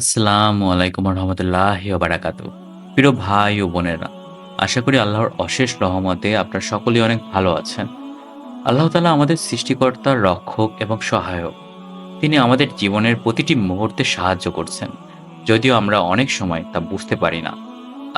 আসসালামু আলাইকুম রহমতুল্লাহ বারাকাতু প্রিয় ভাই ও বোনেরা, আশা করি আল্লাহর অশেষ রহমতে আপনারা সকলেই অনেক ভালো আছেন। আল্লাহ তালা আমাদের সৃষ্টিকর্তার রক্ষক এবং সহায়ক। তিনি আমাদের জীবনের প্রতিটি মুহূর্তে সাহায্য করছেন, যদিও আমরা অনেক সময় তা বুঝতে পারি না।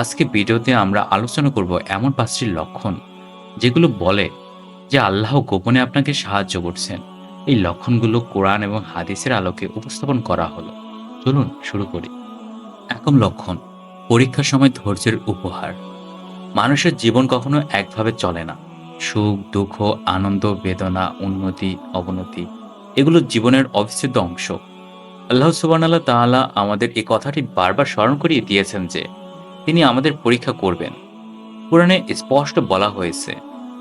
আজকে ভিডিওতে আমরা আলোচনা করব এমন পাঁচটি লক্ষণ, যেগুলো বলে যে আল্লাহ গোপনে আপনাকে সাহায্য করছেন। এই লক্ষণগুলো কোরআন এবং হাদিসের আলোকে উপস্থাপন করা হলো। চলুন শুরু করি। একম লক্ষণ, পরীক্ষার সময় ধৈর্যের উপহার। মানুষের জীবন কখনো একভাবে চলে না। সুখ, দুঃখ, আনন্দ, বেদনা, উন্নতি, অবনতি, এগুলো জীবনের অবিচ্ছেদ্য অংশ। আল্লাহ সুবান আল্লাহ তাআলা আমাদের এই কথাটি বারবার স্মরণ করিয়ে দিয়েছেন যে, তিনি আমাদের পরীক্ষা করবেন। পুরাণে স্পষ্ট বলা হয়েছে,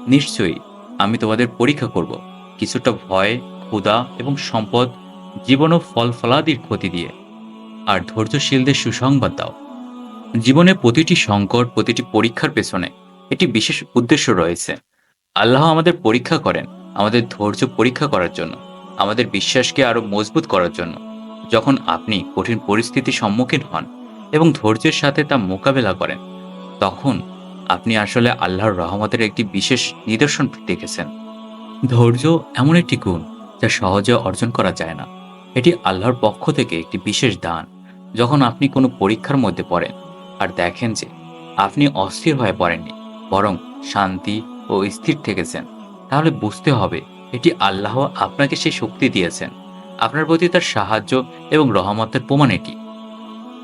নিশ্চয়ই আমি তোমাদের পরীক্ষা করব। কিছুটা ভয়, ক্ষুধা এবং সম্পদ, জীবন ও ফল ফলাদির ক্ষতি দিয়ে। আর ধৈর্যশীলদের সুসংবাদ দাও। জীবনে প্রতিটি সংকট, প্রতিটি পরীক্ষার পেছনে একটি বিশেষ উদ্দেশ্য রয়েছে। আল্লাহ আমাদের পরীক্ষা করেন, আমাদের ধৈর্য পরীক্ষা করার জন্য, আমাদের বিশ্বাসকে আরও মজবুত করার জন্য। যখন আপনি কঠিন পরিস্থিতির সম্মুখীন হন এবং ধৈর্যের সাথে তা মোকাবেলা করেন, তখন আপনি আসলে আল্লাহর রহমতের একটি বিশেষ নিদর্শন দেখেছেন। ধৈর্য এমন একটি গুণ যা সহজে অর্জন করা যায় না। এটি আল্লাহর পক্ষ থেকে একটি বিশেষ দান। যখন আপনি কোনো পরীক্ষার মধ্যে পড়েন আর দেখেন যে আপনি অস্থির হয়ে পড়েননি, বরং শান্তি ও স্থির থেকেছেন, তাহলে বুঝতে হবে এটি আল্লাহ আপনাকে সেই শক্তি দিয়েছেন। আপনার প্রতি তার সাহায্য এবং রহমতের প্রমাণ এটি।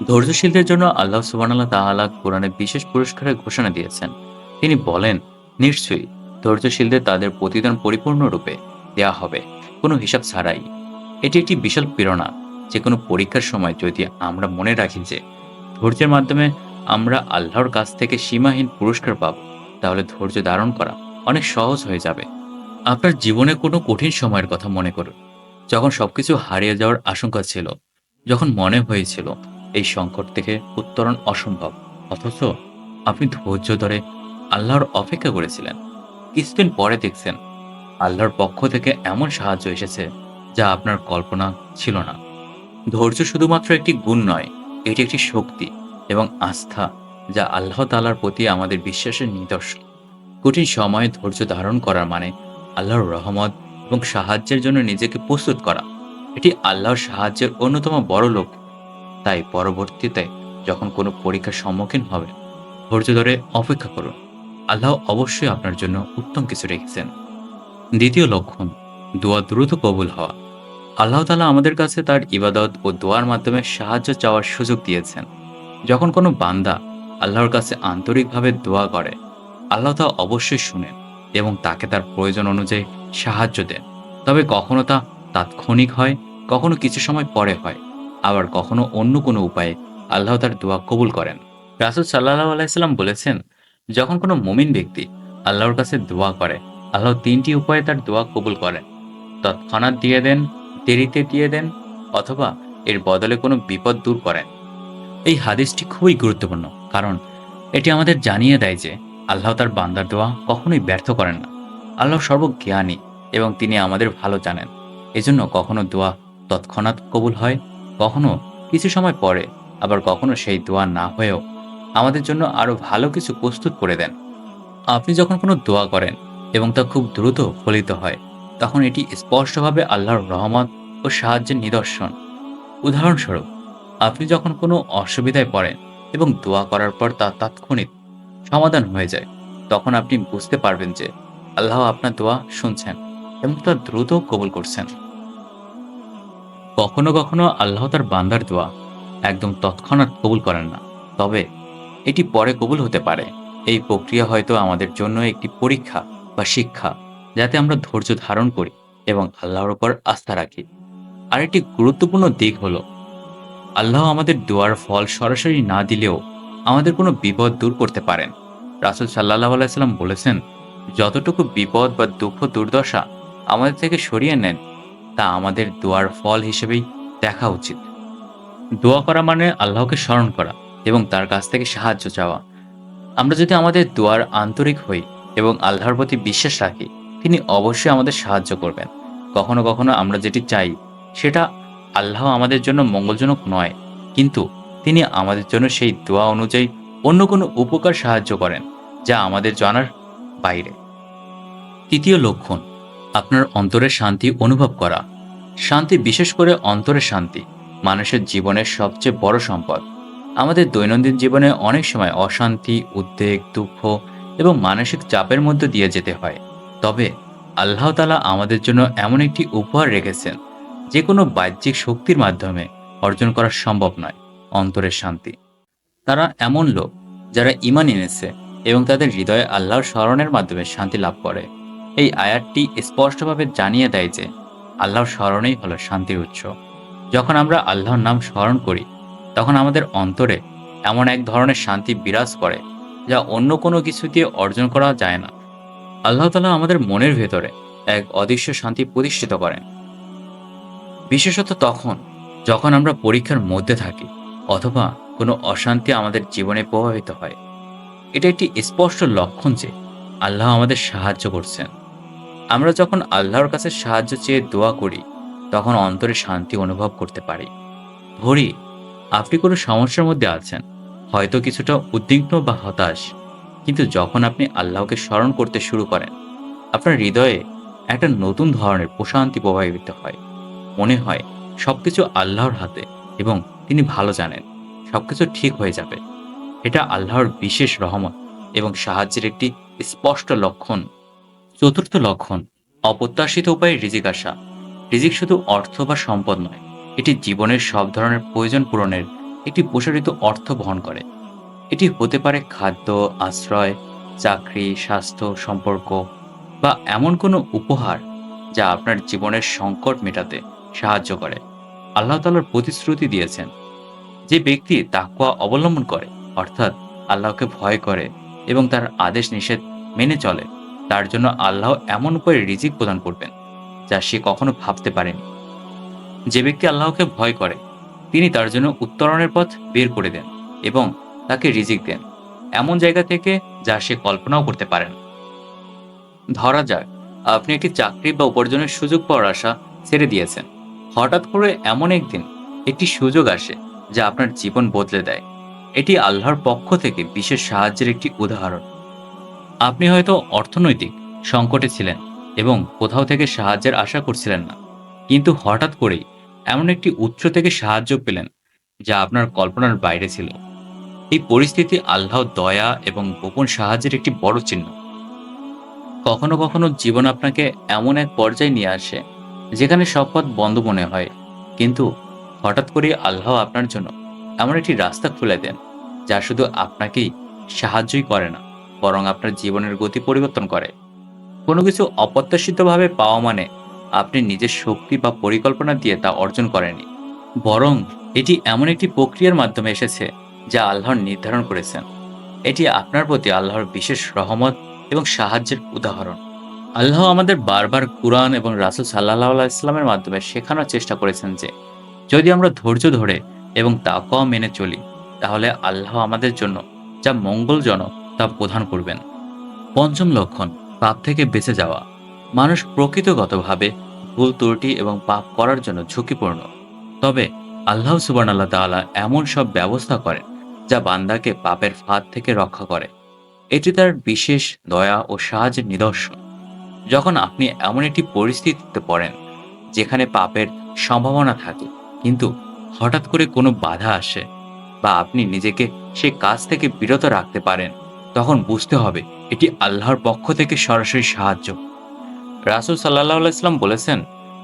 ধৈর্যশীলদের জন্য আল্লাহ সুবানাল্লাহ তাআলা কোরআনে বিশেষ পুরস্কারের ঘোষণা দিয়েছেন। তিনি বলেন, নিশ্চয়ই ধৈর্যশীলদের তাদের প্রতিদান পরিপূর্ণরূপে দেয়া হবে, কোনো হিসাব ছাড়াই। এটি একটি বিশাল প্রেরণা। যে কোনো পরীক্ষার সময় যদি আমরা মনে রাখি যে ধৈর্যের মাধ্যমে আমরা আল্লাহর কাছ থেকে সীমাহীন পুরস্কার পাব, তাহলে ধৈর্য ধারণ করা অনেক সহজ হয়ে যাবে। আপনার জীবনে কোনো কঠিন সময়ের কথা মনে করুন। যখন সবকিছু হারিয়ে যাওয়ার আশঙ্কা ছিল, যখন মনে হয়েছিল এই সংকট থেকে উত্তরণ অসম্ভব, অথচ আপনি ধৈর্য ধরে আল্লাহর অপেক্ষা করেছিলেন। কিছুদিন পরে দেখছেন, আল্লাহর পক্ষ থেকে এমন সাহায্য এসেছে যা আপনার কল্পনা ছিল না। ধৈর্য শুধুমাত্র একটি গুণ নয়, এটি একটি শক্তি এবং আস্থা যা আল্লাহ তালার প্রতি আমাদের বিশ্বাসের নিদর্শন। কঠিন সময়ে ধৈর্য ধারণ করার মানে আল্লাহর রহমত এবং সাহায্যের জন্য নিজেকে প্রস্তুত করা। এটি আল্লাহর সাহায্যের অন্যতম বড় লক্ষ্য তাই পরবর্তীতে যখন কোনো পরীক্ষার সম্মুখীন হবে ধৈর্য ধরে অপেক্ষা করুন। আল্লাহ অবশ্যই আপনার জন্য উত্তম কিছু রেখেছেন। দ্বিতীয় লক্ষণ, দোয়া দ্রুত কবুল হওয়া। আল্লাহ তালা আমাদের কাছে তার ইবাদত ও দোয়ার মাধ্যমে সাহায্য চাওয়ার সুযোগ দিয়েছেন। যখন কোনো বান্দা আল্লাহর কাছে আন্তরিকভাবে দোয়া করে, আল্লাহ তা অবশ্যই শুনেন এবং তাকে তার প্রয়োজন অনুযায়ী সাহায্য দেন। তবে কখনো তা তাৎক্ষণিক হয়, কখনো কিছু সময় পরে হয়, আবার কখনো অন্য কোনো উপায়ে আল্লাহ তার দোয়া কবুল করেন। রাসুল সাল্লাহ আলাইসাল্লাম বলেছেন, যখন কোনো মুমিন ব্যক্তি আল্লাহর কাছে দোয়া করে, আল্লাহ তিনটি উপায়ে তার দোয়া কবুল করেন। তৎক্ষণাৎ দিয়ে দেন দেরিতে দিয়ে দেন অথবা এর বদলে কোনো বিপদ দূর করেন। এই হাদিসটি খুবই গুরুত্বপূর্ণ, কারণ এটি আমাদের জানিয়ে দেয় যে আল্লাহ তার বান্দার দোয়া কখনোই ব্যর্থ করেন না। আল্লাহ সর্বজ্ঞানী এবং তিনি আমাদের ভালো জানেন। এজন্য কখনো দোয়া তৎক্ষণাৎ কবুল হয়, কখনো কিছু সময় পরে, আবার কখনো সেই দোয়া না হয়েও আমাদের জন্য আরও ভালো কিছু প্রস্তুত করে দেন। আপনি যখন কোনো দোয়া করেন এবং তা খুব দ্রুত ফলিত হয় তখন এটি স্পষ্টভাবে আল্লাহর রহমত ও সাহায্যের নিদর্শন। উদাহরণস্বরূপ, আপনি যখন কোনো অসুবিধায় পড়েন এবং দোয়া করার পর তা তাৎক্ষণিক সমাধান হয়ে যায়, তখন আপনি বুঝতে পারবেন যে আল্লাহ আপনার দোয়া শুনছেন এবং তা দ্রুত কবুল করছেন। কখনো কখনো আল্লাহ তার বান্দার দোয়া একদম তৎক্ষণাৎ কবুল করেন না, তবে এটি পরে কবুল হতে পারে। এই প্রক্রিয়া হয়তো আমাদের জন্য একটি পরীক্ষা বা শিক্ষা। যাতে আমরা ধৈর্য ধারণ করি এবং আল্লাহর ওপর আস্থা রাখি। আর একটি গুরুত্বপূর্ণ দিক হলো, আল্লাহ আমাদের দোয়ার ফল সরাসরি না দিলেও আমাদের কোনো বিপদ দূর করতে পারেন। রাসুল সাল্লাহ আলাইসাল্লাম বলেছেন, যতটুকু বিপদ বা দুঃখ দুর্দশা আমাদের থেকে সরিয়ে নেন, তা আমাদের দোয়ার ফল হিসেবেই দেখা উচিত। দোয়া করা মানে আল্লাহকে স্মরণ করা এবং তার কাছ থেকে সাহায্য চাওয়া। আমরা যদি আমাদের দোয়ার আন্তরিক হই এবং আল্লাহর প্রতি বিশ্বাস রাখি তিনি অবশ্যই আমাদের সাহায্য করবেন। কখনো কখনো আমরা যেটি চাই, সেটা আল্লাহ আমাদের জন্য মঙ্গলজনক নয়, কিন্তু তিনি আমাদের জন্য সেই দোয়া অনুযায়ী অন্য কোনো উপকার সাহায্য করেন, যা আমাদের জানার বাইরে। তৃতীয় লক্ষণ, আপনার অন্তরের শান্তি অনুভব করা। শান্তি বিশেষ করে অন্তরের শান্তি, মানুষের জীবনের সবচেয়ে বড় সম্পদ। আমাদের দৈনন্দিন জীবনে অনেক সময় অশান্তি, উদ্বেগ, দুঃখ এবং মানসিক চাপের মধ্যে দিয়ে যেতে হয়। তবে আল্লাহ তালা আমাদের জন্য এমন একটি উপহার রেখেছেন, যে কোনো বাহ্যিক শক্তির মাধ্যমে অর্জন করা সম্ভব নয় অন্তরের শান্তি। তারা এমন লোক যারা ইমান এনেছে এবং তাদের হৃদয়ে আল্লাহর স্মরণের মাধ্যমে শান্তি লাভ করে। এই আয়াতটি স্পষ্টভাবে জানিয়ে দেয় যে আল্লাহর স্মরণেই হলো শান্তির উৎস। যখন আমরা আল্লাহর নাম স্মরণ করি, তখন আমাদের অন্তরে এমন এক ধরনের শান্তি বিরাজ করে, যা অন্য কোনো কিছু দিয়ে অর্জন করা যায় না। আল্লাহ তালা আমাদের মনের ভেতরে এক অদৃশ্য শান্তি প্রতিষ্ঠিত করেন। বিশেষত তখন, যখন আমরা পরীক্ষার মধ্যে থাকি, অথবা কোনো অশান্তি আমাদের জীবনে প্রভাবিত হয়। এটা একটি স্পষ্ট লক্ষণ যে আল্লাহ আমাদের সাহায্য করছেন। আমরা যখন আল্লাহর কাছে সাহায্য চেয়ে দোয়া করি, তখন অন্তরে শান্তি অনুভব করতে পারি। ধরি আপনি কোনো সমস্যার মধ্যে আছেন, হয়তো কিছুটা উদ্বিগ্ন বা হতাশ। কিন্তু যখন আপনি আল্লাহকে স্মরণ করতে শুরু করেন, আপনার হৃদয়ে একটা নতুন ধরনের প্রশান্তি প্রভাবিত হয়। মনে হয় সবকিছু আল্লাহর হাতে এবং তিনি ভালো জানেন, সবকিছু ঠিক হয়ে যাবে। এটা আল্লাহর বিশেষ রহমত এবং সাহায্যের একটি স্পষ্ট লক্ষণ। চতুর্থ লক্ষণ, অপ্রত্যাশিত উপায়ে রিজিক আসা। রিজিক শুধু অর্থ বা সম্পদ নয়, এটি জীবনের সব ধরনের প্রয়োজন পূরণের একটি প্রসারিত অর্থ বহন করে। এটি হতে পারে খাদ্য, আশ্রয়, চাকরি, স্বাস্থ্য, সম্পর্ক বা এমন কোনো উপহার যা আপনার জীবনের সংকট মেটাতে সাহায্য করে। আল্লাহ তালার প্রতিশ্রুতি দিয়েছেন যে ব্যক্তি তাকুয়া অবলম্বন করে, অর্থাৎ আল্লাহকে ভয় করে এবং তার আদেশ নিষেধ মেনে চলে, তার জন্য আল্লাহ এমন উপায়ে রিজিক প্রদান করবেন যা সে কখনো ভাবতে পারেনি। যে ব্যক্তি আল্লাহকে ভয় করে, তিনি তার জন্য উত্তরণের পথ বের করে দেন এবং তাকে রিজিক দেন। এমন জায়গা থেকে যা সে কল্পনাও করতে পারেন ধরা যাক, আপনি একটি চাকরি বা উপার্জনের সুযোগ পাওয়ার আশা ছেড়ে দিয়েছেন। হঠাৎ করে এমন একদিন একটি সুযোগ আসে যা আপনার জীবন বদলে দেয়। এটি আল্লাহর পক্ষ থেকে বিশেষ সাহায্যের একটি উদাহরণ। আপনি হয়তো অর্থনৈতিক সংকটে ছিলেন এবং কোথাও থেকে সাহায্যের আশা করছিলেন না। কিন্তু হঠাৎ করেই এমন একটি উৎস থেকে সাহায্য পেলেন যা আপনার কল্পনার বাইরে ছিল। এই পরিস্থিতি আল্লাহর দয়া এবং গোপন সাহায্যের একটি বড় চিহ্ন। কখনো কখনো জীবন আপনাকে এমন এক পর্যায়ে নিয়ে আসে, যেখানে সব পথ বন্ধ মনে হয়, কিন্তু হঠাৎ করে আল্লাহ আপনার জন্য এমন একটি রাস্তা খুলে দেন, যা শুধু আপনাকেই সাহায্যই করে না, বরং আপনার জীবনের গতি পরিবর্তন করে। কোনো কিছু অপ্রত্যাশিতভাবে পাওয়া মানে আপনি নিজের শক্তি বা পরিকল্পনা দিয়ে তা অর্জন করেনি বরং এটি এমন একটি প্রক্রিয়ার মাধ্যমে এসেছে যা আল্লাহর নির্ধারণ করেছেন। এটি আপনার প্রতি আল্লাহর বিশেষ রহমত এবং সাহায্যের উদাহরণ। আল্লাহ আমাদের বারবার কুরআন এবং রাসুল সাল্লাহ ইসলামের মাধ্যমে শেখানোর চেষ্টা করেছেন যে, যদি আমরা ধৈর্য ধরে এবং তাকওয়া মেনে চলি, তাহলে আল্লাহ আমাদের জন্য যা মঙ্গলজনক তা প্রদান করবেন। পঞ্চম লক্ষণ, পাপ থেকে বেঁচে যাওয়া। মানুষ প্রকৃতগতভাবে ভুল, ত্রুটি এবং পাপ করার জন্য ঝুঁকিপূর্ণ। তবে আল্লাহ সুবান আল্লাহ তাআলা এমন সব ব্যবস্থা করেন যা বান্দাকে পাপের ফাঁদ থেকে রক্ষা করে। এটি তার বিশেষ দয়া ও সাহায্যের নিদর্শন। যখন আপনি এমন একটি পরিস্থিতিতে পড়েন, যেখানে পাপের সম্ভাবনা থাকে, কিন্তু হঠাৎ করে কোনো বাধা আসে বা আপনি নিজেকে সে কাজ থেকে বিরত রাখতে পারেন, তখন বুঝতে হবে এটি আল্লাহর পক্ষ থেকে সরাসরি সাহায্য। রাসুল সাল্লাহ ইসলাম বলেছেন,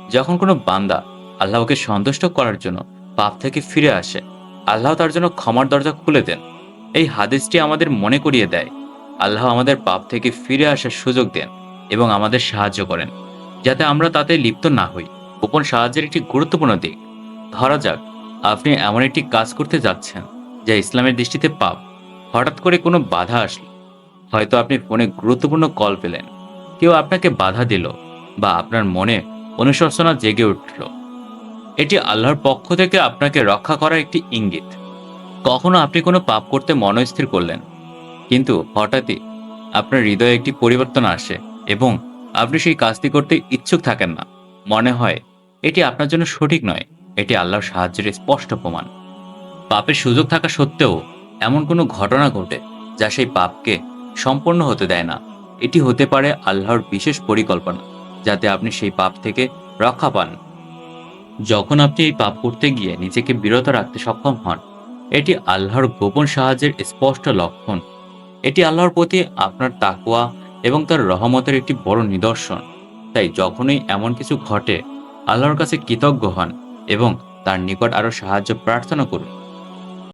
যখন কোনো বান্দা আল্লাহকে সন্তুষ্ট করার জন্য পাপ থেকে ফিরে আসে আল্লাহ তার জন্য ক্ষমার দরজা খুলে দেন। এই হাদিসটি আমাদের মনে করিয়ে দেয়। আল্লাহ আমাদের পাপ থেকে ফিরে আসার সুযোগ দেন এবং আমাদের সাহায্য করেন, যাতে আমরা তাতে লিপ্ত না হই। গোপন সাহায্যের একটি গুরুত্বপূর্ণ দিক। ধরা যাক, আপনি এমন একটি কাজ করতে যাচ্ছেন, যা ইসলামের দৃষ্টিতে পাপ। হঠাৎ করে কোনো বাধা আসলো। হয়তো আপনি ফোনে গুরুত্বপূর্ণ কল পেলেন। কেউ আপনাকে বাধা দিল বা আপনার মনে অনুশোচনা জেগে উঠল। এটি আল্লাহর পক্ষ থেকে আপনাকে রক্ষা করার একটি ইঙ্গিত। কখনো আপনি কোনো পাপ করতে মনস্থির করলেন, কিন্তু হঠাৎই আপনার হৃদয়ে একটি পরিবর্তন আসে এবং আপনি সেই কাজটি করতে ইচ্ছুক থাকেন না। মনে হয়, এটি আপনার জন্য সঠিক নয়, এটি আল্লাহর সাহায্যের স্পষ্ট প্রমাণ। পাপের সুযোগ থাকা সত্ত্বেও এমন কোনো ঘটনা ঘটে যা সেই পাপকে সম্পন্ন হতে দেয় না। এটি হতে পারে আল্লাহর বিশেষ পরিকল্পনা, যাতে আপনি সেই পাপ থেকে রক্ষা পান। যখন আপনি এই পাপ করতে গিয়ে নিজেকে বিরত রাখতে সক্ষম হন, এটি আল্লাহর গোপন সাহায্যের স্পষ্ট লক্ষণ। এটি আল্লাহর প্রতি আপনার তাকুয়া এবং তার রহমতের একটি বড় নিদর্শন। তাই যখনই এমন কিছু ঘটে, আল্লাহর কাছে কৃতজ্ঞ হন এবং তার নিকট আরও সাহায্য প্রার্থনা করুন।